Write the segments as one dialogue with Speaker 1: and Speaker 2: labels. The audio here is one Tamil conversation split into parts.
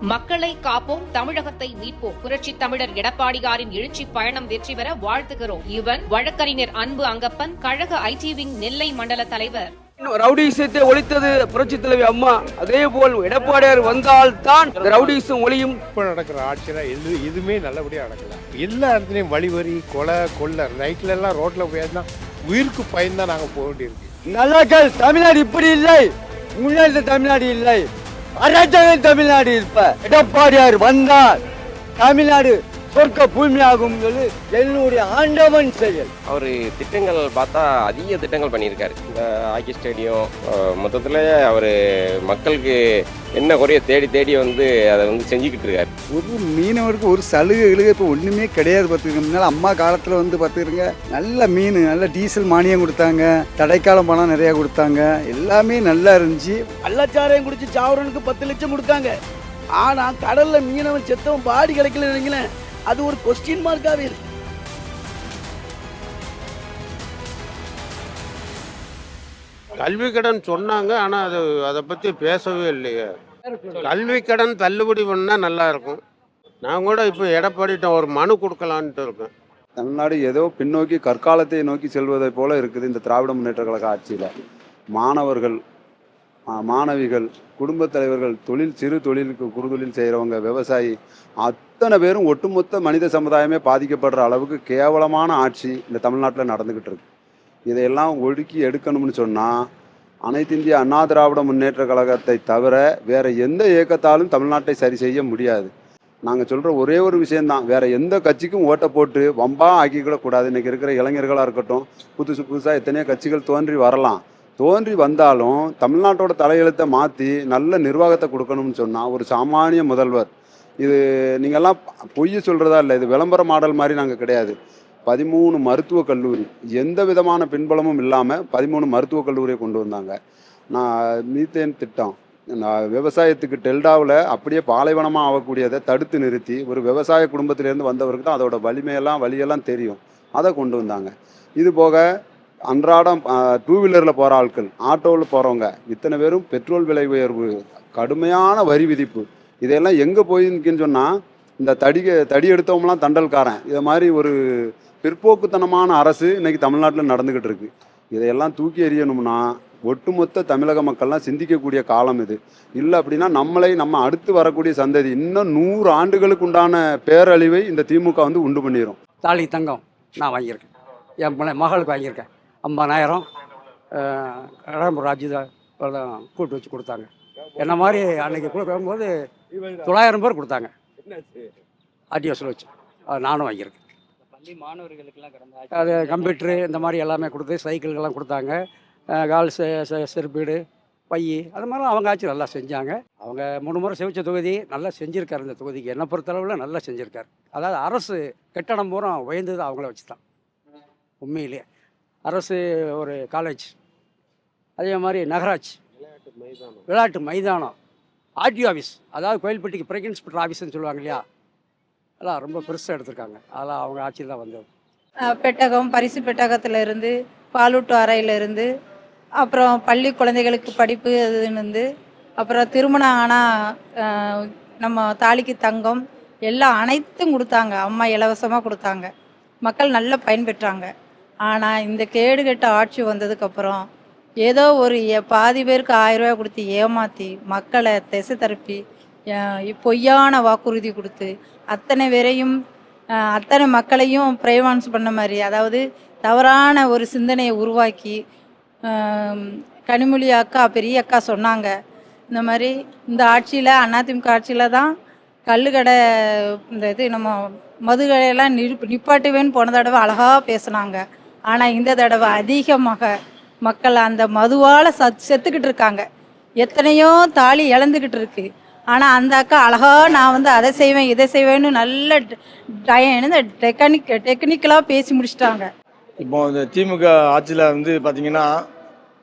Speaker 1: மக்களை காப்போம் தமிழகத்தை மீட்போம். புரட்சி தமிழர் எடப்பாடியாரின் எழுச்சி பயணம் வெற்றி பெற வாழ்த்துகிறோம். இவன் வழக்கறிஞர் அன்பு அங்கப்பன் கழக ஐடி விங் நெல்லை மண்டல தலைவர்.
Speaker 2: ரவுடிசத்தை ஒழித்தது புரட்சி தலைவி அம்மா. அதே போல் எடப்பாடியார் வந்தால் தான் ரவுடிசம் ஒளியும்.
Speaker 3: இப்போ நடக்கிற ஆட்சியில் எது எதுவுமே நல்லபடியாக நடக்கல. எல்லா இடத்துலையும் வழிவரி கொலை கொள்ளை நைட்ல எல்லாம் ரோட்டில் போயிருந்தா உயிருக்கு பயந்தான் நாங்கள் போக வேண்டியிருக்கு.
Speaker 4: நல்லாக்கள் தமிழ்நாடு இப்படி இல்லை. முன்னாடி தமிழ்நாடு இல்லை. அராஜக தமிழ்நாடு இப்ப எடப்பாடியார் வந்தால் தமிழ்நாடு சொர்க்க பூமியாகும் சொல்லி என்னுடைய ஆண்டவன் செயல்.
Speaker 5: அவர் திட்டங்கள் பார்த்தா அதிக திட்டங்கள் பண்ணியிருக்காரு. இந்த ஹாக்கி ஸ்டேடியம் மொத்தத்தில் அவர் மக்களுக்கு என்ன குறைய தேடி தேடி வந்து அதை வந்து செஞ்சுக்கிட்டு இருக்காரு.
Speaker 6: ஒரு மீனவருக்கு ஒரு சலுகை இழுகை இப்போ ஒன்றுமே கிடையாது பார்த்துக்கங்க. முன்னால் அம்மா காலத்தில் வந்து பார்த்துக்கிறங்க நல்ல மீன் நல்ல டீசல் மானியம் கொடுத்தாங்க தடைக்காலம் பணம் நிறையா கொடுத்தாங்க எல்லாமே நல்லா இருந்துச்சு.
Speaker 7: கள்ளச்சாராயம் குடிச்சு சாவரனுக்கு பத்து லட்சம் கொடுத்தாங்க ஆனா கடல்ல மீனவன் செத்தவன் பாடி கிடைக்கல நினைங்களேன். அது ஒரு கொஸ்டின் மார்க்காவே இருக்கு.
Speaker 3: கல்வி கடன் சொன்னாங்க ஆனால் அது அதை பற்றி பேசவே இல்லையே. கல்வி கடன் தள்ளுபடி பண்ணால் நல்லா இருக்கும். நான் கூட இப்போ எடப்பாடிட்ட ஒரு மனு கொடுக்கலான்ட்டு இருக்கேன்.
Speaker 6: தமிழ்நாடு ஏதோ பின்னோக்கி கற்காலத்தை நோக்கி செல்வதை போல இருக்குது இந்த திராவிட முன்னேற்ற கழக ஆட்சியில். மாணவர்கள் மாணவிகள் குடும்பத் தலைவர்கள் தொழில் சிறு தொழிலுக்கு குறுதொழில் செய்கிறவங்க விவசாயி அத்தனை பேரும் ஒட்டுமொத்த மனித சமுதாயமே பாதிக்கப்படுற அளவுக்கு கேவலமான ஆட்சி இந்த தமிழ்நாட்டில் நடந்துக்கிட்டு இருக்கு. இதையெல்லாம் ஒடுக்கி எடுக்கணும்னு சொன்னால் அனைத்து இந்திய அண்ணா திராவிட முன்னேற்ற கழகத்தை தவிர வேறு எந்த இயக்கத்தாலும் தமிழ்நாட்டை சரி செய்ய முடியாது. நாங்கள் சொல்கிற ஒரே ஒரு விஷயந்தான் வேற எந்த கட்சிக்கும் ஓட்டை போட்டு வம்பா ஆக்கிக்கிடக்கூடாது இன்றைக்கி இருக்கிற இளைஞர்களாக இருக்கட்டும் புதுசு புதுசாக எத்தனையோ கட்சிகள் தோன்றி வரலாம். தோன்றி வந்தாலும் தமிழ்நாட்டோட தலையெழுத்தை மாற்றி நல்ல நிர்வாகத்தை கொடுக்கணும்னு சொன்னால் ஒரு சாமானிய முதல்வர் இது நீங்கள்லாம் பொய் சொல்கிறதா இல்லை இது விளம்பர மாடல் மாதிரி நாங்கள் கிடையாது. பதிமூணு மருத்துவக் கல்லூரி. எந்த விதமான பின்பலமும் இல்லாமல் பதிமூணு மருத்துவக் கல்லூரியை கொண்டு வந்தாங்க. நான் மீத்தேன் திட்டம். நான் விவசாயத்துக்கு டெல்டாவில் அப்படியே பாலைவனமாக ஆகக்கூடியதை தடுத்து நிறுத்தி ஒரு விவசாய குடும்பத்திலேருந்து வந்தவருக்கு தான் அதோட வலிமையெல்லாம் வழியெல்லாம் தெரியும். அதை கொண்டு வந்தாங்க. இது போக அன்றாடம் டூ வீலரில் போகிற ஆட்கள் ஆட்டோவில் போகிறவங்க இத்தனை பேரும் பெட்ரோல் விலை உயர்வு கடுமையான வரி விதிப்பு. இதையெல்லாம் எங்கே போயிருக்குன்னு சொன்னால் இந்த தடிகை தடி எடுத்தவங்களாம் தண்டல்காரன். இதை மாதிரி ஒரு பிற்போக்குத்தனமான அரசு இன்றைக்கி தமிழ்நாட்டில் நடந்துக்கிட்டு இருக்கு. இதையெல்லாம் தூக்கி எறியணும்னா ஒட்டுமொத்த தமிழக மக்கள்லாம் சிந்திக்கக்கூடிய காலம் இது. இல்லை அப்படின்னா நம்மளை நம்ம அடுத்து வரக்கூடிய சந்ததி இன்னும் நூறு ஆண்டுகளுக்கு உண்டான பேரழிவை இந்த திமுக வந்து உண்டு பண்ணிடும்
Speaker 4: தாலி தங்கம் நான் வாங்கியிருக்கேன். என் மகளுக்கு வாங்கியிருக்கேன். ஐம்பதாயிரம் கடம்பூர் ராஜு கூப்பிட்டு வச்சு கொடுத்தாங்க. என்ன மாதிரி அன்னைக்கு கொடுக்கும்போது தொள்ளாயிரம் பேர் கொடுத்தாங்க. ஆர்டிஓஸில் வச்சு. அது நானும் வாங்கியிருக்கேன். அது கம்ப்யூட்ரு இந்த மாதிரி எல்லாமே கொடுத்து சைக்கிள்கள்லாம் கொடுத்தாங்க. கால் செருப்பீடு பை அது மாதிரிலாம் அவங்க ஆட்சி நல்லா செஞ்சாங்க. அவங்க மூணு முறை செவிச்ச தொகுதி நல்லா செஞ்சுருக்காரு இந்த தொகுதிக்கு. என்னை பொறுத்தளவில் நல்லா செஞ்சுருக்காரு. அதாவது அரசு கட்டடம் பூரா உயர்ந்தது அவங்கள வச்சு தான். உண்மையிலே. அரசு ஒரு காலேஜ் அதே மாதிரி நகராட்சி. விளையாட்டு மைதானம். ஆர்டிஓ ஆஃபீஸ் அதாவது கோயில்பட்டிக்கு பிரெக் இன்ஸ்பெக்டர் ஆஃபீஸ்னு சொல்லுவாங்க இல்லையா? அதெல்லாம் ரொம்ப பெருசாக எடுத்திருக்காங்க. அதெல்லாம் அவங்க ஆட்சியில் தான் வந்தது.
Speaker 8: பெட்டகம் பரிசு பெட்டகத்தில் இருந்து பாலூட்டு அறையிலிருந்து அப்புறம் பள்ளி குழந்தைகளுக்கு படிப்பு அதுன்னு இருந்து அப்புறம் திருமணம் ஆனால் நம்ம தாலிக்கு தங்கம் எல்லாம் அனைத்தும் கொடுத்தாங்க. அம்மா இலவசமாக கொடுத்தாங்க. மக்கள் நல்லா பயன்பெற்றாங்க. ஆனால் இந்த கேடுகெட்ட ஆட்சி வந்ததுக்கப்புறம் ஏதோ ஒரு பாதி பேருக்கு ஆயிரம் ரூபாய் கொடுத்து ஏமாற்றி மக்களை திசை திருப்பி பொய்யான வாக்குறுதி கொடுத்து அத்தனை பேரையும் அத்தனை மக்களையும் பிரைவான்ஸ் பண்ண மாதிரி அதாவது தவறான ஒரு சிந்தனையை உருவாக்கி கனிமொழி அக்கா பெரிய அக்கா சொன்னாங்க. இந்த மாதிரி இந்த ஆட்சியில் அதிமுக ஆட்சியில் தான் கல்லுக்கடை இந்த இது நம்ம மதுகடையெல்லாம் நிப்பாட்டுவேன்னு போன தடவை அழகாக பேசுனாங்க. ஆனால் இந்த தடவை அதிகமாக மக்கள் அந்த மதுவால் சத் செத்துக்கிட்டு இருக்காங்க. எத்தனையோ தாலி இழந்துக்கிட்டு இருக்கு. ஆனால் அந்த அக்கா அழகா நான் வந்து அதை செய்வேன் இதை செய்வேன்னு நல்ல டய- இந்த டெக்னிக் டெக்னிக்கலாக பேசி முடிச்சிட்டாங்க.
Speaker 9: இப்போ இந்த திமுக ஆட்சியில் வந்து பார்த்தீங்கன்னா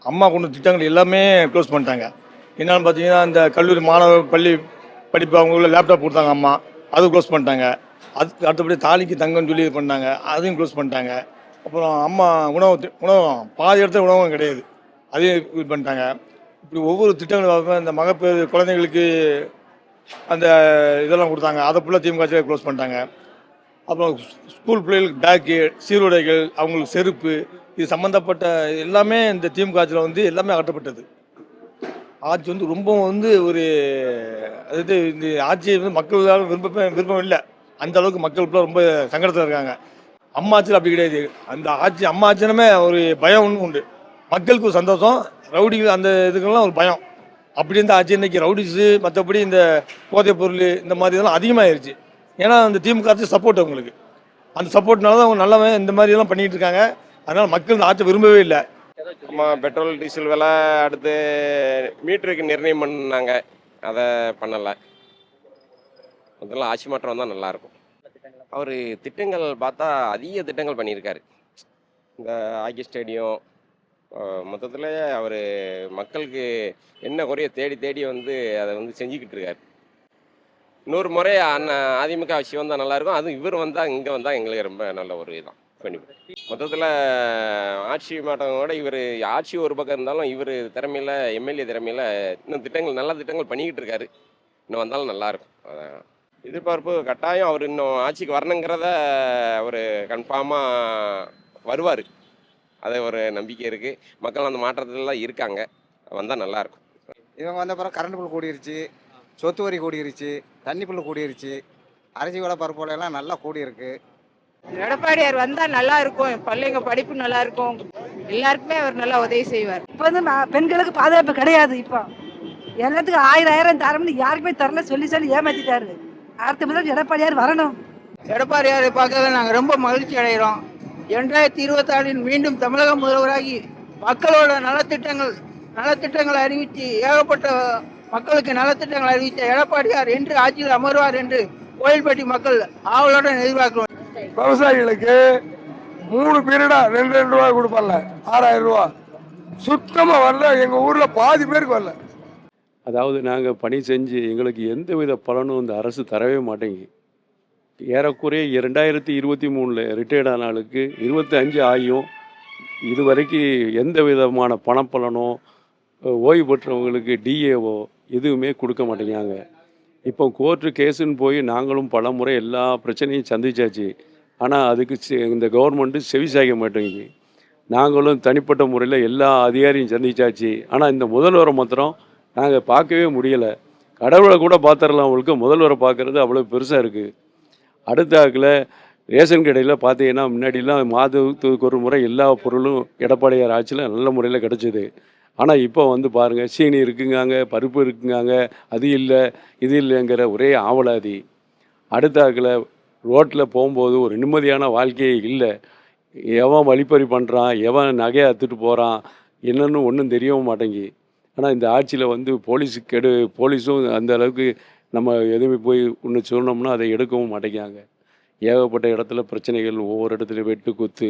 Speaker 9: அம்மா கொண்டு திட்டங்கள் எல்லாமே க்ளோஸ் பண்ணிட்டாங்க. என்னென்னு பார்த்தீங்கன்னா இந்த கல்லூரி மாணவர் பள்ளி படிப்பு அவங்களுக்கு லேப்டாப் கொடுத்தாங்க அம்மா. அதுவும் க்ளோஸ் பண்ணிட்டாங்க. அதுக்கு அடுத்தபடி தாலிக்கு தங்கம்னு சொல்லி இது பண்ணாங்க. அதையும் க்ளோஸ் பண்ணிட்டாங்க. அப்புறம் அம்மா உணவு உணவகம் பாதி இடத்துல உணவகம் கிடையாது. அதையும் இது பண்ணிட்டாங்க. இப்படி ஒவ்வொரு திட்டங்களும் இந்த மகப்பேறு குழந்தைங்களுக்கு அந்த இதெல்லாம் கொடுத்தாங்க. அதை ஃபுல்லாக திமுக க்ளோஸ் பண்ணிட்டாங்க. அப்புறம் ஸ்கூல் பிள்ளைகளுக்கு பேக்கு சீருடைகள் அவங்களுக்கு செருப்பு இது சம்மந்தப்பட்ட எல்லாமே இந்த திமுக ஆட்சியில் வந்து எல்லாமே அகற்றப்பட்டது. ஆட்சி வந்து ரொம்ப வந்து ஒரு அதாவது இந்த ஆட்சியை வந்து மக்களால் விருப்பமே விருப்பம் இல்லை அந்த அளவுக்கு மக்கள் ஃபுல்லாக ரொம்ப சங்கடத்தில் இருக்காங்க. அம்மா ஆட்சியில் அப்படி கிடையாது. அந்த ஆட்சி அம்மா ஆட்சினமே ஒரு பயம் ஒன்று உண்டு. மக்களுக்கு ஒரு சந்தோஷம் ரவுடிகள் அந்த இதுக்கெல்லாம் ஒரு பயம். அப்படி இருந்த ஆட்சி இன்னைக்கு ரவுடிஸு மற்றபடி இந்த போதைப் பொருள் இந்த மாதிரி இதெல்லாம் அதிகமாகிருச்சு ஏன்னா அந்த திமுக ஆட்சி சப்போர்ட் அவங்களுக்கு. அந்த சப்போர்ட்னால தான் அவங்க நல்லவன் இந்த மாதிரி எல்லாம் பண்ணிட்டு இருக்காங்க. அதனால மக்கள் இந்த ஆட்சி விரும்பவே இல்லை.
Speaker 5: நம்ம பெட்ரோல் டீசல் விலை அடுத்து மீட்டருக்கு நிர்ணயம் பண்ணாங்க. அதை பண்ணலை. அதெல்லாம் ஆட்சி மாற்றம் தான் நல்லாயிருக்கும் அவர் திட்டங்கள் பார்த்தா அதிக திட்டங்கள் பண்ணியிருக்காரு. இந்த ஹாக்கி ஸ்டேடியம் மொத்தத்தில் அவர் மக்களுக்கு என்ன குறைய தேடி தேடி வந்து அதை வந்து செஞ்சுக்கிட்டு இருக்காரு. இன்னொரு முறை அண்ணன் அதிமுக ஆட்சி வந்தால் நல்லாயிருக்கும் அதுவும் இவர் வந்தால் இங்கே வந்தால் எங்களுக்கு ரொம்ப நல்ல ஒரு இதான். கண்டிப்பாக மொத்தத்தில் ஆட்சி மாற்றத்தோட இவர் ஆட்சி ஒரு பக்கம் இருந்தாலும் இவர் திறமையில் எம்எல்ஏ திறமையில் இன்னும் திட்டங்கள் நல்ல திட்டங்கள் பண்ணிக்கிட்டு இருக்காரு. இன்னும் வந்தாலும் நல்லாயிருக்கும் அதான். எதிர்பார்ப்பு கட்டாயம் அவர் இன்னும் ஆட்சிக்கு வரணுங்கிறத ஒரு கன்ஃபார்மாக வருவார். அது ஒரு நம்பிக்கை இருக்குது மக்கள் அந்த மாற்றத்துலலாம் இருக்காங்க. வந்தால் நல்லாயிருக்கும்
Speaker 10: இவங்க வந்த பிறகு கரண்ட் பில் கூடிருச்சு சொத்து வரி கூடிருச்சு தண்ணி பில் கூடிருச்சு அரிசி விலை பருப்பு எல்லாம் நல்லா கூடியிருக்கு.
Speaker 8: எடப்பாடியார் வந்தால் நல்லா இருக்கும் பிள்ளைங்க படிப்பு நல்லா இருக்கும் எல்லாருக்குமே அவர் நல்லா உதவி செய்வார்.
Speaker 2: இப்போ வந்து நான் பெண்களுக்கு பாதுகாப்பு கிடையாது இப்போ. எல்லாத்துக்கும் ஆயிரம் ஆயிரம் தரம்னு யாருக்குமே தரல சொல்லி சொல்லி ஏமாத்திட்டாரு. அடுத்த முதல் எடப்பாடியார் வரணும்.
Speaker 11: எடப்பாடியாரை பார்க்கறதுல நாங்கள் ரொம்ப மகிழ்ச்சி அடைகிறோம் இரண்டாயிரத்தி இருபத்தாறில் மீண்டும் தமிழக முதல்வராகி மக்களோட நலத்திட்டங்கள் நலத்திட்டங்களை அறிவித்து ஏகப்பட்ட மக்களுக்கு நலத்திட்டங்களை அறிவித்த எடப்பாடியார் என்று ஆட்சியில் அமர்வார் என்று கோயில்பட்டி மக்கள் ஆவலுடன் எதிர்பார்க்கிறோம்.
Speaker 12: விவசாயிகளுக்கு மூணு பீரியடா ரெண்டு ரெண்டு ரூபா கொடுப்பார்ல ஆறாயிரம் ரூபா. சுத்தமா வரல. எங்க ஊர்ல பாதி பேருக்கு வரல.
Speaker 13: அதாவது நாங்கள் பணி செஞ்சு எங்களுக்கு எந்த வித பலனும் இந்த அரசு தரவே மாட்டேங்குது. ஏறக்குறைய இரண்டாயிரத்தி இருபத்தி மூணில் ரிட்டையர்ட் ஆன ஆளுக்கு இருபத்தி அஞ்சு ஆகியும் இது வரைக்கும் எந்த விதமான பணப்பலனோ ஓய்வு பெற்றவங்களுக்கு டிஏஓ எதுவுமே கொடுக்க மாட்டேங்காங்க இப்போ கோர்ட்டு கேஸுன்னு போய் நாங்களும் பல முறை எல்லா பிரச்சனையும் சந்திச்சாச்சு. ஆனால் அதுக்கு செ- இந்த கவர்மெண்ட்டு செவி சாய்க்க மாட்டேங்குது. நாங்களும் தனிப்பட்ட முறையில் எல்லா அதிகாரியும் சந்திச்சாச்சு. ஆனால் இந்த முதல்வரை மாத்திரம் நாங்கள் பார்க்கவே முடியலை. கடவுளை கூட பார்த்துடலாம் அவங்களுக்கு முதல்வரை பார்க்குறது அவ்வளோ பெருசாக இருக்குது அடுத்தாக்கில் ரேஷன் கடையில் பார்த்தீங்கன்னா முன்னாடிலாம் மாதத்துக்கு ஒரு முறை எல்லா பொருளும் எடப்பாடியார் ஆட்சியில் நல்ல முறையில் கிடச்சிது. ஆனால் இப்போ வந்து பாருங்கள் சீனி இருக்குங்காங்க பருப்பு இருக்குங்காங்க அது இல்லை இது இல்லைங்கிற ஒரே ஆவலாதி. அடுத்தாக்கில் ரோட்டில் போகும்போது ஒரு நிம்மதியான வாழ்க்கையே இல்லை. எவன் வழிப்பறி பண்ணுறான் எவன் நகையை அத்துட்டு போகிறான் என்னன்னு ஒன்றும் தெரியவும் மாட்டேங்கி ஆனால் இந்த ஆட்சியில் வந்து போலீஸு கெடு போலீஸும் அந்த அளவுக்கு நம்ம எதுவுமே போய் ஒன்று சொன்னோம்னா அதை எடுக்கவும் மாட்டேங்காங்க ஏகப்பட்ட இடத்துல பிரச்சனைகள் ஒவ்வொரு இடத்துல வெட்டு குத்து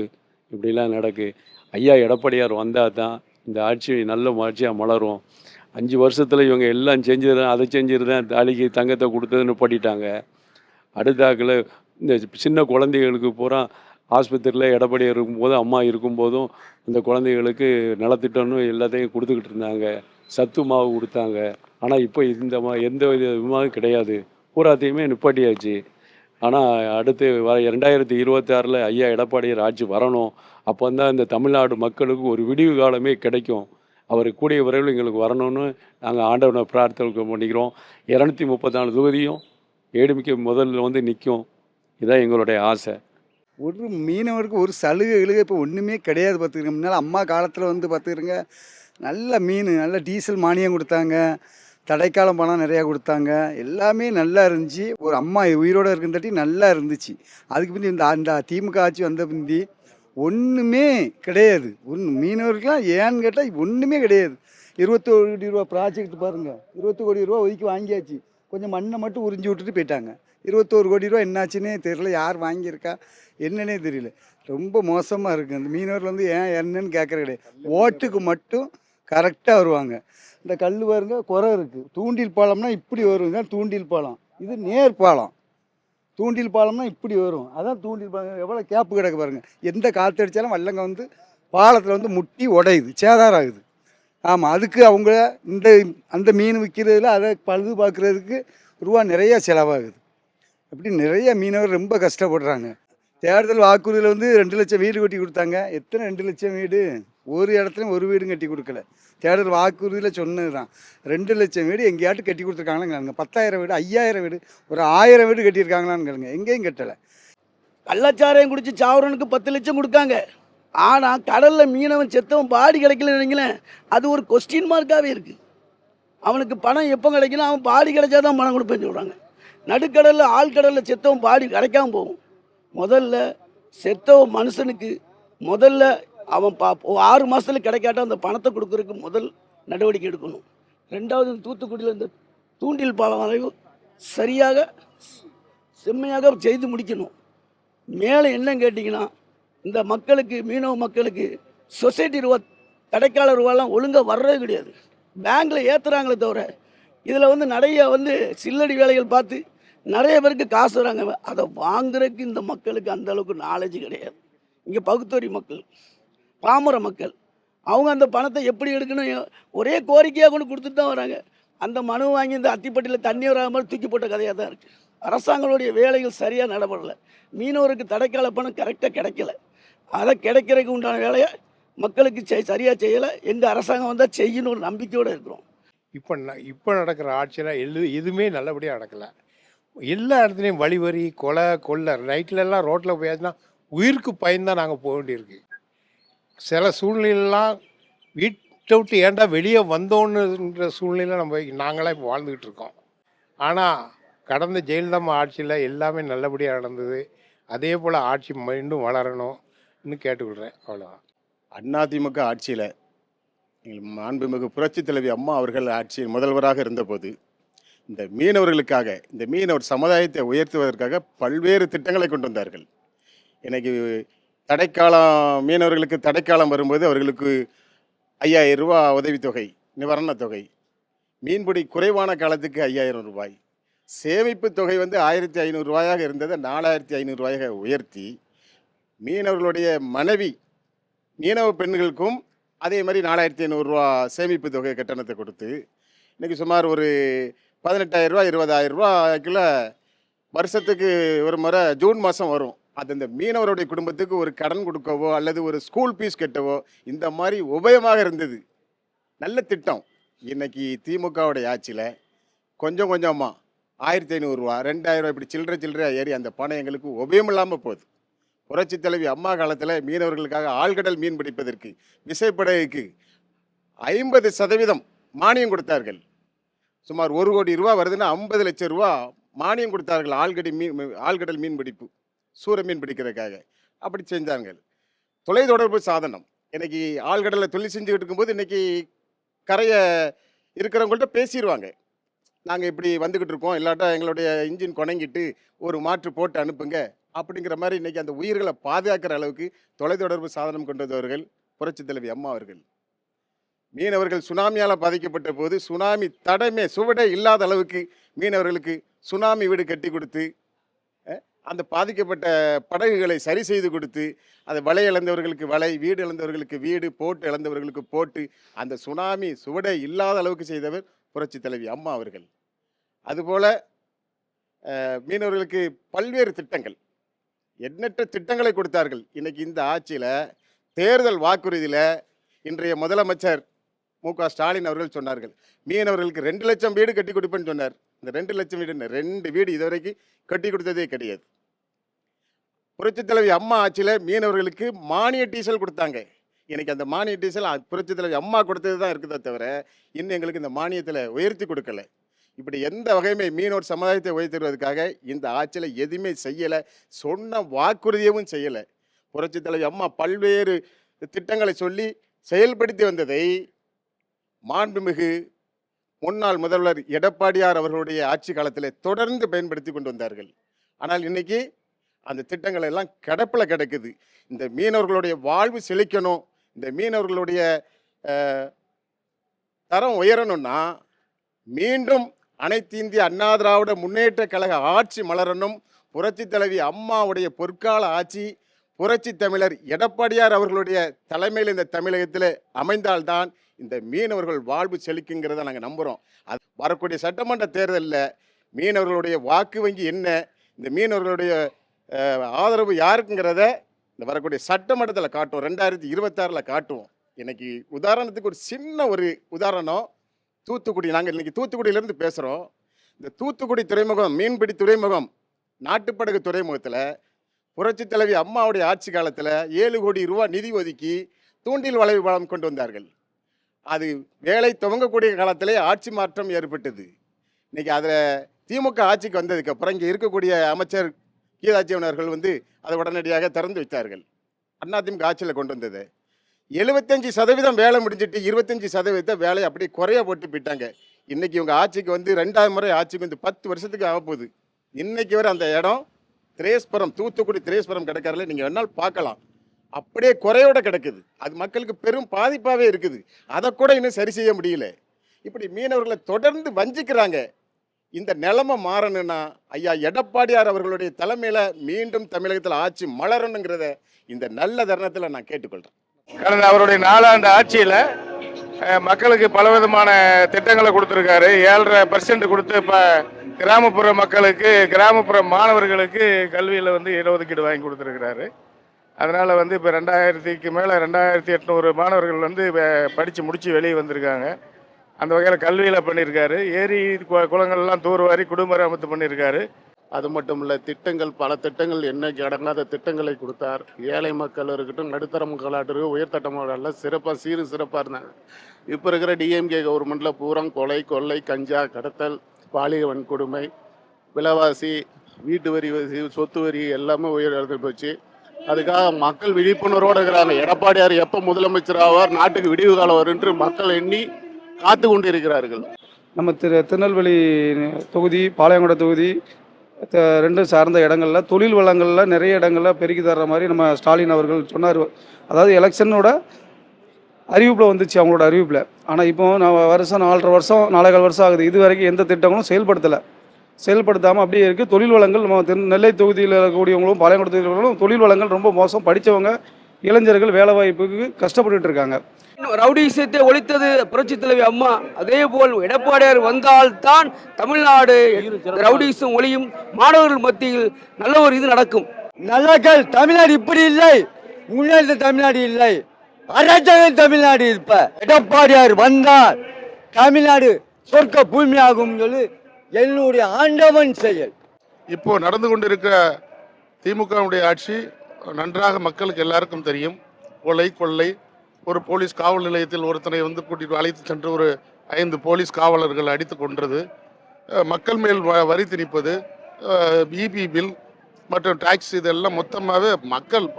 Speaker 13: இப்படிலாம் நடக்கு. ஐயா எடப்பாடியார் வந்தால் தான் இந்த ஆட்சி நல்ல ஆட்சியாக மலரும். அஞ்சு வருஷத்தில் இவங்க எல்லாம் செஞ்சுருந்தேன் அதை செஞ்சுருந்தேன் தாலிக்கு தங்கத்தை கொடுத்ததுன்னு பண்ணிட்டாங்க அடுத்தாக்கில் இந்த சின்ன குழந்தைகளுக்கு பூரா ஆஸ்பத்திரியில் எடப்பாடி இருக்கும்போது அம்மா இருக்கும்போதும் இந்த குழந்தைகளுக்கு நலத்திட்டம்னு எல்லாத்தையும் கொடுத்துக்கிட்டு இருந்தாங்க. சத்து மாவு கொடுத்தாங்க. ஆனால் இப்போ இந்த மா எந்த விதமாக கிடையாது. பூராத்தையுமே நிப்பாட்டியாச்சு. ஆனால் அடுத்து வர ரெண்டாயிரத்தி இருபத்தாறில் ஐயா எடப்பாடியார் ஆட்சி வரணும். அப்போ தான் இந்த தமிழ்நாடு மக்களுக்கு ஒரு விடிவு காலமே கிடைக்கும். அவர் கூடிய விரைவில் எங்களுக்கு வரணும்னு நாங்கள் ஆண்டவனை பிரார்த்தனை பண்ணிக்கிறோம். இரநூத்தி முப்பத்தாலு தொகுதியும் ஏடுமிக்க முதல்ல வந்து நிற்கும் இதுதான் எங்களுடைய ஆசை.
Speaker 10: ஒரு மீனவருக்கு ஒரு சலுகை இழுகை இப்போ ஒன்றுமே கிடையாது பார்த்துக்கிறங்க முன்னால் அம்மா காலத்தில் வந்து பார்த்துக்கிறங்க நல்ல மீன் நல்ல டீசல் மானியம் கொடுத்தாங்க தடைக்காலம் பணம் நிறையா கொடுத்தாங்க எல்லாமே நல்லா இருந்துச்சு. ஒரு அம்மா உயிரோடு இருக்கின்றட்டி நல்லா இருந்துச்சு. அதுக்கு பிந்தி இந்த அந்த திமுக ஆட்சி வந்த பிந்தி ஒன்றுமே கிடையாது. ஒன்று மீனவருக்கெலாம் ஏன்னு கேட்டால் ஒன்றுமே கிடையாது. இருபத்தி கோடி ரூபா ப்ராஜெக்ட் பாருங்கள் இருபத்தி கோடி ரூபா ஒதுக்கி வாங்கியாச்சு. கொஞ்சம் மண்ணை மட்டும் உறிஞ்சி விட்டுட்டு போயிட்டாங்க. இருபத்தோரு கோடி ரூபா என்னாச்சுன்னே தெரியல. யார் வாங்கியிருக்கா? என்னன்னே தெரியல. ரொம்ப மோசமாக இருக்குது அந்த மீனவர்கள் வந்து ஏன் என்னன்னு கேட்குற கிடையாது ஓட்டுக்கு மட்டும் கரெக்டாக வருவாங்க. இந்த கல் பாருங்க குறை இருக்குது தூண்டில் பாலம்னா இப்படி வருங்க தூண்டில் பாலம். இது நேர் பாலம். தூண்டில் பாலம்னா இப்படி வரும். அதான் தூண்டில் பாலம். எவ்வளோ கேப்பு கிடக்கு பாருங்கள் எந்த காற்று அடித்தாலும் வல்லங்க வந்து பாலத்தில் வந்து முட்டி உடையுது. சேதாரம் ஆகுது. ஆமாம் அதுக்கு அவங்க இந்த அந்த மீன் விற்கிறதுல அதை பழுது பார்க்குறதுக்கு ரூபா நிறையா செலவாகுது. அப்படி நிறைய மீனவர் ரொம்ப கஷ்டப்படுறாங்க. தேர்தல் வாக்குறுதியில் வந்து ரெண்டு லட்சம் வீடு கட்டி கொடுத்தாங்க. எத்தனை ரெண்டு லட்சம் வீடு? ஒரு இடத்துலையும் ஒரு வீடும் கட்டி கொடுக்கல. தேர்தல் வாக்குறுதியில் சொன்னது தான் ரெண்டு லட்சம் வீடு எங்கேயாட்டும் கட்டி கொடுத்துருக்காங்களான்னு கேளுங்க பத்தாயிரம் வீடு ஐயாயிரம் வீடு ஒரு ஆயிரம் வீடு கட்டியிருக்காங்களான்னு கேளுங்க எங்கேயும் கட்டலை.
Speaker 7: கள்ளச்சாராயம் குடிச்சு சாவரனுக்கு பத்து லட்சம் கொடுக்காங்க. ஆனால் கடலில் மீனவன் செத்தவன் பாடி கிடைக்கலன்னு வைங்களேன் அது ஒரு கொஸ்டின் மார்க்காகவே இருக்குது அவனுக்கு பணம் எப்போ கிடைக்கணும் அவன் பாடி கிடைச்சா தான் பணம் கொடுப்பேன்னு சொல்கிறாங்க நடுக்கடலில் ஆழ்கடலில் செத்தவன் பாடி கிடைக்காம போகும். முதல்ல செத்த மனுஷனுக்கு முதல்ல அவன் பா ஆறு மாதத்துல கிடைக்காட்ட அந்த பணத்தை கொடுக்கறதுக்கு முதல் நடவடிக்கை எடுக்கணும். ரெண்டாவது தூத்துக்குடியில் இந்த தூண்டில் பாலம் வரைவு சரியாக செம்மையாக செய்து முடிக்கணும். மேலே என்ன கேட்டிங்கன்னா இந்த மக்களுக்கு மீனவ மக்களுக்கு சொசைட்டி ரூபா கடைக்கால ரூபாலாம் ஒழுங்காக வர்றது கிடையாது. பேங்க்கில் ஏற்றுறாங்களே தவிர இதில் வந்து நிறைய வந்து சில்லடி வேலைகள் பார்த்து நிறைய பேருக்கு காசு வராங்க. அதை வாங்குறதுக்கு இந்த மக்களுக்கு அந்த அளவுக்கு நாலேஜ் கிடையாது. இங்கே பகுத்தறி மக்கள் பாமர மக்கள் அவங்க அந்த பணத்தை எப்படி எடுக்கணும்? ஒரே கோரிக்கையாக கொண்டு கொடுத்துட்டு தான் வராங்க. அந்த மனு வாங்கி இந்த அத்திப்பட்டியில் தண்ணி வராமல் தூக்கி போட்ட கதையாக தான் இருக்குது அரசாங்கங்களுடைய வேலைகள் சரியாக நடைபெறலை மீனவருக்கு தடைக்கால பணம் கரெக்டாக கிடைக்கல. அதை கிடைக்கிறதுக்கு உண்டான வேலையை மக்களுக்கு செய் சரியாக செய்யலை. எங்கள் அரசாங்கம் வந்தால் செய்யணும்னு ஒரு நம்பிக்கையோடு இருக்கிறோம்.
Speaker 14: இப்போ இப்போ நடக்கிற ஆட்சியில் எது எதுவுமே நல்லபடியாக நடக்கலை. எல்லா இடத்துலையும் வழிவரி கொலை கொள்ளை நைட்லெல்லாம் ரோட்டில் போயாச்சுன்னா உயிருக்கு பயந்தான் நாங்கள் போக வேண்டியிருக்கு சில சூழ்நிலைலாம் வீட்டை விட்டு ஏன்டா வெளியே வந்தோன்னுன்ற சூழ்நிலை நம்ம நாங்களாம் இப்போ வாழ்ந்துக்கிட்டு இருக்கோம். ஆனால் கடந்த ஜெயலலிதா ஆட்சியில் எல்லாமே நல்லபடியாக நடந்தது. அதே போல் ஆட்சி மீண்டும் வளரணும்னு கேட்டுக்கொள்கிறேன் அவ்வளோதான்
Speaker 15: அதிமுக ஆட்சியில் எங்கள் மாண்புமிகு புரட்சி தலைவி அம்மா அவர்கள் ஆட்சி முதல்வராக இருந்தபோது இந்த மீனவர்களுக்காக இந்த மீனவர் சமுதாயத்தை உயர்த்துவதற்காக பல்வேறு திட்டங்களை கொண்டு வந்தார்கள். எனக்கு தடைக்காலம் மீனவர்களுக்கு தடைக்காலம் வரும்போது அவர்களுக்கு ஐயாயிரம் ரூபா உதவித்தொகை நிவாரணத் தொகை மீன்பிடி குறைவான காலத்துக்கு ஐயாயிரம் ரூபாய் சேமிப்பு தொகை வந்து ஆயிரத்தி ஐநூறு ரூபாயாக இருந்ததை நாலாயிரத்தி ஐநூறு ரூபாயாக உயர்த்தி மீனவர்களுடைய மனைவி மீனவ பெண்களுக்கும் அதே மாதிரி நாலாயிரத்தி ஐநூறுரூவா சேமிப்பு தொகை கட்டணத்தை கொடுத்து இன்றைக்கி சுமார் ஒரு பதினெட்டாயிரம் ரூபா இருபதாயிரம் ரூபாய்க்குள்ள வருஷத்துக்கு ஒரு முறை ஜூன் மாதம் வரும். அது இந்த மீனவருடைய குடும்பத்துக்கு ஒரு கடன் கொடுக்கவோ அல்லது ஒரு ஸ்கூல் ஃபீஸ் கட்டவோ இந்த மாதிரி உபயமாக இருந்தது. நல்ல திட்டம். இன்றைக்கி திமுகவுடைய ஆட்சியில் கொஞ்சம் கொஞ்சமாக ஆயிரத்தி ஐநூறுரூவா ரெண்டாயிரூவா இப்படி சில்லறை சில்லறையாக ஏறி அந்த பணம் எங்களுக்கு உபயம் இல்லாமல் போகுது. புரட்சி தலைவி அம்மா காலத்தில் மீனவர்களுக்காக ஆழ்கடல் மீன் பிடிப்பதற்கு விசைப்படகுக்கு ஐம்பது சதவீதம் மானியம் கொடுத்தார்கள். சுமார் ஒரு கோடி ரூபா வருதுன்னா ஐம்பது லட்சம் ரூபா மானியம் கொடுத்தார்கள் ஆழ்கடி மீன் ஆழ்கடல் மீன் பிடிப்பு சூர மீன் பிடிக்கிறதுக்காக. அப்படி செஞ்சாங்க தொலைத்தொடர்பு சாதனம். இன்னைக்கு ஆழ்கடலில் தொழில் செஞ்சுக்கிட்டு இருக்கும்போது இன்னைக்கு கரையை இருக்கிறவங்கள்ட்ட பேசிடுவாங்க நாங்கள் இப்படி வந்துக்கிட்டு இருக்கோம். இல்லாட்டா எங்களுடைய இன்ஜின் குணங்கிட்டு ஒரு மாற்று போட்டு அனுப்புங்க. அப்படிங்கிற மாதிரி இன்றைக்கி அந்த உயிர்களை பாதுகாக்கிற அளவுக்கு தொலைத்தொடர்பு சாதனம் கொண்டு வந்தவர்கள் புரட்சி தலைவி அம்மா அவர்கள். மீனவர்கள் சுனாமியால் பாதிக்கப்பட்ட போது சுனாமி தடமே சுவடே இல்லாத அளவுக்கு மீனவர்களுக்கு சுனாமி வீடு கட்டி கொடுத்து அந்த பாதிக்கப்பட்ட படகுகளை சரி செய்து கொடுத்து அதை வலை இழந்தவர்களுக்கு வலை வீடு இழந்தவர்களுக்கு வீடு போட்டு இழந்தவர்களுக்கு போட்டு அந்த சுனாமி சுவடே இல்லாத அளவுக்கு செய்தவர் புரட்சி தலைவி அம்மா அவர்கள். அதுபோல் மீனவர்களுக்கு பல்வேறு திட்டங்கள். எண்ணற்ற திட்டங்களை கொடுத்தார்கள். இன்றைக்கி இந்த ஆட்சியில் தேர்தல் வாக்குறுதியில் இன்றைய முதலமைச்சர் மு க. ஸ்டாலின் அவர்கள் சொன்னார்கள். மீனவர்களுக்கு ரெண்டு லட்சம் வீடு கட்டி கொடுப்பேன்னு சொன்னார். இந்த ரெண்டு லட்சம் வீடு ரெண்டு வீடு இதுவரைக்கும் கட்டி கொடுத்ததே கிடையாது. புரட்சித் தலைவி அம்மா ஆட்சியில் மீனவர்களுக்கு மானிய டீசல் கொடுத்தாங்க. எனக்கு அந்த மானிய டீசல் புரட்சி புரட்சித் தலைவி அம்மா கொடுத்தது தான் இருக்குதே தவிர இன்னும் எங்களுக்கு இந்த மானியத்தில் உயர்த்தி கொடுக்கல. இப்படி எந்த வகையுமே மீனவர் சமுதாயத்தை உயர்த்துவதற்காக இந்த ஆட்சியில் எதுவுமே செய்யலை. சொன்ன வாக்குறுதியவும் செய்யலை. புரட்சித் தலைவி அம்மா பல்வேறு திட்டங்களை சொல்லி செயல்படுத்தி வந்ததை மாண்புமிகு முன்னாள் முதல்வர் எடப்பாடியார் அவர்களுடைய ஆட்சி காலத்தில் தொடர்ந்து பயன்படுத்தி கொண்டு வந்தார்கள். ஆனால் இன்னைக்கு அந்த திட்டங்கள் எல்லாம் கிடப்பில் கிடக்குது. இந்த மீனவர்களுடைய வாழ்வு செழிக்கணும். இந்த மீனவர்களுடைய தரம் உயரணும்னா மீண்டும் அனைத்து இந்திய அண்ணா திராவிட முன்னேற்ற கழக ஆட்சி மலரணும். புரட்சி தலைவி அம்மாவுடைய பொற்கால ஆட்சி புரட்சி தமிழர் எடப்பாடியார் அவர்களுடைய தலைமையில் இந்த தமிழகத்தில் அமைந்தால்தான் இந்த மீனவர்கள் வாழ்வு செழிக்குங்கிறத நாங்கள் நம்புகிறோம் அது வரக்கூடிய சட்டமன்ற தேர்தலில் மீனவர்களுடைய வாக்கு வங்கி என்ன இந்த மீனவர்களுடைய ஆதரவு யாருக்குங்கிறத இந்த வரக்கூடிய சட்டமன்றத்தில் காட்டுவோம். ரெண்டாயிரத்தி இருபத்தாறில் காட்டுவோம். இன்னைக்கு உதாரணத்துக்கு ஒரு சின்ன ஒரு உதாரணம். தூத்துக்குடி நாங்கள் இன்னைக்கு தூத்துக்குடியிலேருந்து பேசுகிறோம் இந்த தூத்துக்குடி துறைமுகம் மீன்பிடி துறைமுகம் நாட்டுப்படகு துறைமுகத்தில் புரட்சித் தலைவி அம்மாவுடைய ஆட்சி காலத்தில் ஏழு கோடி ரூபா நிதி ஒதுக்கி தூண்டில் வளைவு வளம் கொண்டு வந்தார்கள். அது வேலை துவங்கக்கூடிய காலத்திலே ஆட்சி மாற்றம் ஏற்பட்டது. இன்றைக்கி அதில் திமுக ஆட்சிக்கு வந்ததுக்கு அப்புறம் இங்கே இருக்கக்கூடிய அமைச்சர் கீதாஜீவன் அவர்கள் வந்து அதை உடனடியாக திறந்து வைத்தார்கள். அதிமுக ஆட்சியில் கொண்டு வந்தது. எழுபத்தஞ்சு சதவீதம் வேலை முடிஞ்சிட்டு இருபத்தஞ்சி சதவீதத்தை வேலையை அப்படியே குறைய போட்டு போயிட்டாங்க. இன்றைக்கி இவங்க ஆட்சிக்கு வந்து ரெண்டாவது முறை ஆட்சிக்கு வந்து பத்து வருஷத்துக்கு ஆகப்போகுது. இன்றைக்கி வரை அந்த இடம் திரேஸ்புரம் தூத்துக்குடி திரேஸ்புரம் கிடக்கறதுல நீங்கள் வேணாலும் பார்க்கலாம். அப்படியே குறையோட கிடக்குது. அது மக்களுக்கு பெரும் பாதிப்பாகவே இருக்குது. அதை கூட இன்னும் சரி செய்ய முடியல. இப்படி மீனவர்களை தொடர்ந்து வஞ்சிக்கிறாங்க. இந்த நிலைமை மாறணும்னா ஐயா எடப்பாடியார் அவர்களுடைய தலைமையில் மீண்டும் தமிழகத்தில் ஆட்சி மலரணுங்கிறத இந்த நல்ல தருணத்தில் நான் கேட்டுக்கொள்கிறேன்
Speaker 12: கடந்த அவருடைய நாலாண்டு ஆட்சியில் மக்களுக்கு பலவிதமான திட்டங்களை கொடுத்துருக்காரு. ஏழரை பர்சன்ட் கொடுத்து இப்போ கிராமப்புற மக்களுக்கு கிராமப்புற மாணவர்களுக்கு கல்வியில் வந்து இடஒதுக்கீடு வாங்கி கொடுத்துருக்கிறாரு. அதனால் வந்து இப்போ ரெண்டாயிரத்திக்கு மேலே ரெண்டாயிரத்தி எட்நூறு மாணவர்கள் வந்து படித்து முடித்து வெளியே வந்திருக்காங்க. அந்த வகையில் கல்வியில் பண்ணியிருக்காரு ஏரி கு- குளங்கள்லாம் தூர்வாரி குடிமராமத்து பண்ணியிருக்காரு
Speaker 16: அது மட்டும் இல்லை திட்டங்கள் பல திட்டங்கள் என்னைக்கு அடங்காத திட்டங்களை கொடுத்தார். ஏழை மக்கள் இருக்கட்டும் நடுத்தர மக்களாக இருக்கட்டும் உயர்தட்ட மக்கள் சிறப்பாக சீரு சிறப்பாக இருந்தாங்க. இப்போ இருக்கிற டிஎம்கே கவர்மெண்ட்டில் பூரம் கொலை கொள்ளை கஞ்சா கடத்தல் பாலியல் வன்கொடுமை விலைவாசி வீட்டு வரி வசி சொத்து வரி எல்லாமே உயர் போச்சு. அதுக்காக மக்கள் விழிப்புணர்வோடு இருக்கிறாங்க. எடப்பாடியார் எப்போ முதலமைச்சர் ஆவார் நாட்டுக்கு விடிவு காலம் வரும் என்று மக்கள் எண்ணி காத்து கொண்டு இருக்கிறார்கள்
Speaker 17: நம்ம திரு திருநெல்வேலி தொகுதி பாளையங்கோடை தொகுதி ரெண்டும் சார்ந்த இடங்களில் தொழில் வளங்களில் நிறைய இடங்களில் பெருக்கி தர்ற மாதிரி நம்ம ஸ்டாலின் அவர்கள் சொன்னார். அதாவது எலெக்ஷனோட அறிவிப்பில் வந்துச்சு அவங்களோட அறிவிப்பில். ஆனால் இப்போ நான் வருஷம் நாலரை வருஷம் நாலேகால் வருஷம் ஆகுது. இது வரைக்கும் எந்த திட்டங்களும் செயல்படுத்தலை. செயல்படுத்தாமல் அப்படியே இருக்குது தொழில் வளங்கள் நம்ம நெல்லை தொகுதியில் இருக்கக்கூடியவங்களும் பாளையங்குடி தொகுதியில் தொழில் வளங்கள் ரொம்ப மோசம். படித்தவங்க இளைஞர்கள் வேலை வாய்ப்புக்கு கஷ்டப்பட்டுட்டு இருக்காங்க.
Speaker 7: ரவுடிசத்தை ஒழித்தது புரட்சி தலைவி அம்மா. அதே போல் எடப்பாடியார் வந்தால்தான் தமிழ்நாடு ரவுடிசம் ஒழியும். மாணவர்கள் மத்தியில் நல்ல ஒரு இது நடக்கும்.
Speaker 10: நல்லகள் தமிழ்நாடு இப்படி இல்லை. முன்னேற்ற தமிழ்நாடு இல்லை. அராஜக தமிழ்நாடு இப்ப. எடப்பாடியார் வந்தால் தமிழ்நாடு சொர்க்க பூமியாகும் சொல்லி என்னுடைய ஆண்டவன் செயல்.
Speaker 16: இப்போ நடந்து கொண்டிருக்க திமுகவுடைய ஆட்சி நன்றாக மக்களுக்கு எல்லாருக்கும் தெரியும். கொலை கொள்ளை ஒரு போலீஸ் காவல் நிலையத்தில் ஒருத்தனை வந்து கூட்டிட்டு அழைத்து சென்று ஒரு ஐந்து போலீஸ் காவலர்கள் அடித்து கொன்றது. மக்கள் மேல் வ- வரி திணிப்பது இபி பில் மற்றும் டாக்ஸ் இதெல்லாம் மொத்தமாகவே மக்கள்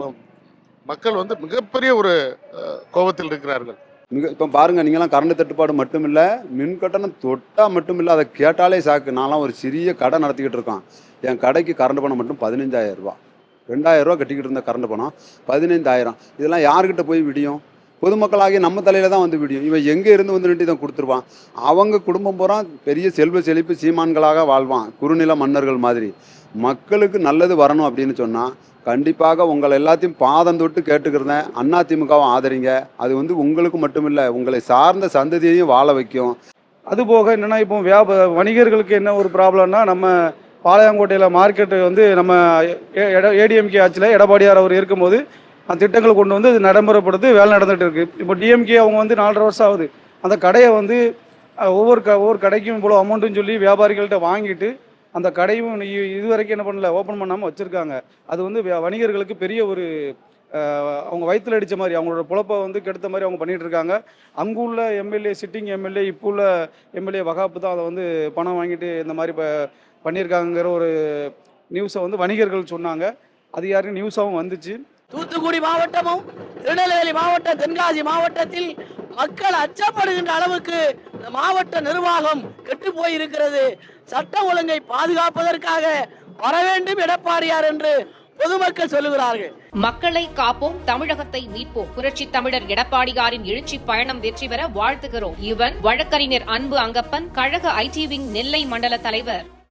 Speaker 16: மக்கள் வந்து மிகப்பெரிய ஒரு கோபத்தில் இருக்கிறார்கள்.
Speaker 6: மிக இப்போ பாருங்க நீங்களாம் கரண்ட் தட்டுப்பாடு மட்டும் இல்லை மின் கட்டணம் தொட்டால் மட்டும் இல்லை அதை கேட்டாலே சாக்கு. நான்லாம் ஒரு சிறிய கடை நடத்திக்கிட்டு இருக்கோம் என் கடைக்கு கரண்ட் பணம் மட்டும் பதினஞ்சாயிரம் ரூபா ரெண்டாயிரம் ரூபா கட்டிக்கிட்டு இருந்த கரண்ட் பணம் பதினைந்தாயிரம். இதெல்லாம் யார்கிட்ட போய் விடியும்? பொதுமக்களாகி நம்ம தலையில் தான் வந்து விடியும். இவன் எங்கே இருந்து வந்து நின்று தான் கொடுத்துருவான்? அவங்க குடும்பம் பூரா பெரிய செல்வ செழிப்பு சீமான்களாக வாழ்வான். குறுநில மன்னர்கள் மாதிரி. மக்களுக்கு நல்லது வரணும் அப்படின்னு சொன்னால் கண்டிப்பாக உங்களை எல்லாத்தையும் பாதம் தொட்டு கேட்டுக்கிறேன். அண்ணா திமுகவும் ஆதரிங்க. அது வந்து உங்களுக்கு மட்டும் இல்லை உங்களை சார்ந்த சந்ததியையும் வாழ வைக்கும்.
Speaker 17: அதுபோக என்னென்னா இப்போ வியாப வணிகர்களுக்கு என்ன ஒரு ப்ராப்ளம்னா நம்ம பாளையங்கோட்டையில் மார்க்கெட்டு வந்து நம்ம ஏடிஎம்கே ஆட்சியில் எடப்பாடியார் அவர் இருக்கும்போது அந்த திட்டங்களை கொண்டு வந்து நடைமுறைப்படுத்தி வேலை நடந்துகிட்டு இருக்கு. இப்போ டிஎம்கே அவங்க வந்து நாலரை வருஷம் ஆகுது. அந்த கடையை வந்து ஒவ்வொரு க ஒவ்வொரு கடைக்கும் இவ்வளோ அமௌண்ட்டுன்னு சொல்லி வியாபாரிகள்கிட்ட வாங்கிட்டு அந்த கடையும் இ- இது வரைக்கும் என்ன பண்ணல ஓப்பன் பண்ணாமல் வச்சுருக்காங்க. அது வந்து வணிகர்களுக்கு பெரிய ஒரு அவங்க வயிற்றில் அடித்த மாதிரி அவங்களோட புழப்பை வந்து கெடுத்த மாதிரி அவங்க பண்ணிகிட்டு இருக்காங்க. அங்கே உள்ள எம்எல்ஏ சிட்டிங் எம்எல்ஏ இப்போ உள்ள எம்எல்ஏ வகாப்பு தான் அதை வந்து பணம் வாங்கிட்டு இந்த மாதிரி இப்போ பண்ணியிருக்காங்கிற ஒரு நியூஸை வந்து வணிகர்கள் சொன்னாங்க. அது யாருக்கும் நியூஸாகவும் வந்துச்சு.
Speaker 7: தூத்துக்குடி மாவட்டமும் திருநெல்வேலி மாவட்டம் தென்காசி மாவட்டத்தில் மக்கள் அச்சப்படுகின்ற அளவுக்கு இந்த மாவட்ட நிர்வாகம் கெட்டு போயிருக்கிறது. சட்ட ஒழுங்கை பாதுகாப்பதற்காக வர வேண்டும் எடப்பாடியார் என்று பொதுமக்கள் சொல்லுகிறார்கள்.
Speaker 1: மக்களை காப்போம் தமிழகத்தை மீட்போம். புரட்சித் தமிழர் எடப்பாடியாரின் எழுச்சி பயணம் வெற்றி பெற வாழ்த்துகிறோம். இவன் வழக்கறிஞர் அன்பு அங்கப்பன் கழக ஐடி விங் நெல்லை மண்டல தலைவர்.